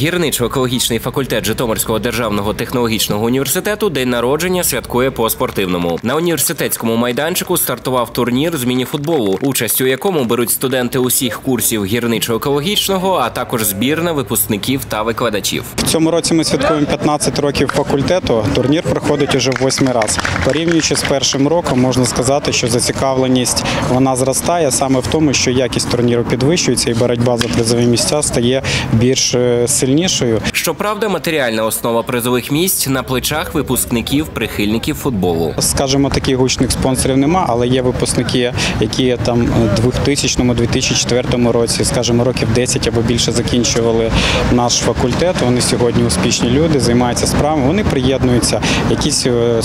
Гірничо-екологічний факультет Житомирського державного технологічного університету день народження святкує по спортивному. На університетському майданчику стартував турнір з мініфутболу, участь у якому беруть студенти усіх курсів гірничо-екологічного, а також збірна випускників та викладачів. В цьому році ми святкуємо 15 років факультету. Турнір проходить уже восьмий раз. Порівнюючи з першим роком, можна сказати, що зацікавленість вона зростає саме в тому, що якість турніру підвищується і боротьба за призові місця стає більш е, сильнішою. Щоправда, матеріальна основа призових місць на плечах випускників прихильників футболу. Скажімо, таких гучних спонсорів нема, але є випускники, які там у 2000-2004 році, скажімо, років 10 або більше закінчували наш факультет. Вони сьогодні успішні люди, займаються справами. Вони приєднуються, якісь, е,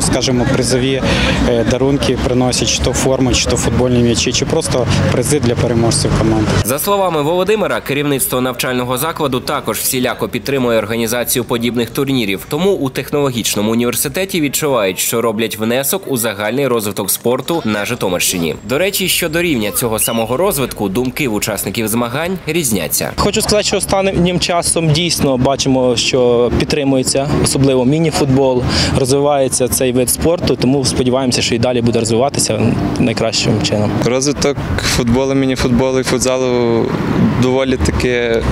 скажімо, призові е, дарунки приносять, чи то форми, чи то футбольні м'ячі, чи просто призи для переможців команди. За словами Володимира, керівництво навчального закладу також всіляко підтримує організацію подібних турнірів. Тому у технологічному університеті відчувають, що роблять внесок у загальний розвиток спорту на Житомирщині. До речі, щодо рівня цього самого розвитку, думки в учасників змагань різняться. Хочу сказати, що останнім часом дійсно бачимо, що підтримується, особливо міні-футбол, розвивається цей вид спорту, тому сподіваємося, що і далі буде розвиватися найкращим чином. Розвиток футболу, міні-футболу і футзалу доволі таки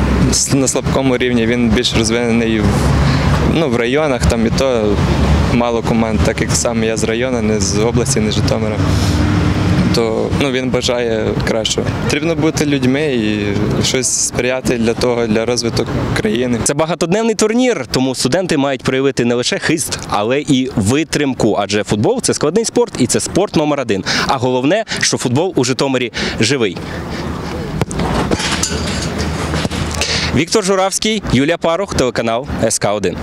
на слабкому рівні. Він більш розвинений в, ну, в районах, там і то мало команд, так як сам я з району, не з області, не з Житомира. То ну, він бажає кращого. Потрібно бути людьми і щось сприяти для того, для розвитку країни. Це багатодневний турнір, тому студенти мають проявити не лише хист, але і витримку. Адже футбол це складний спорт і це спорт номер один. А головне, що футбол у Житомирі живий. Віктор Журавський, Юлія Парух, телеканал СК 1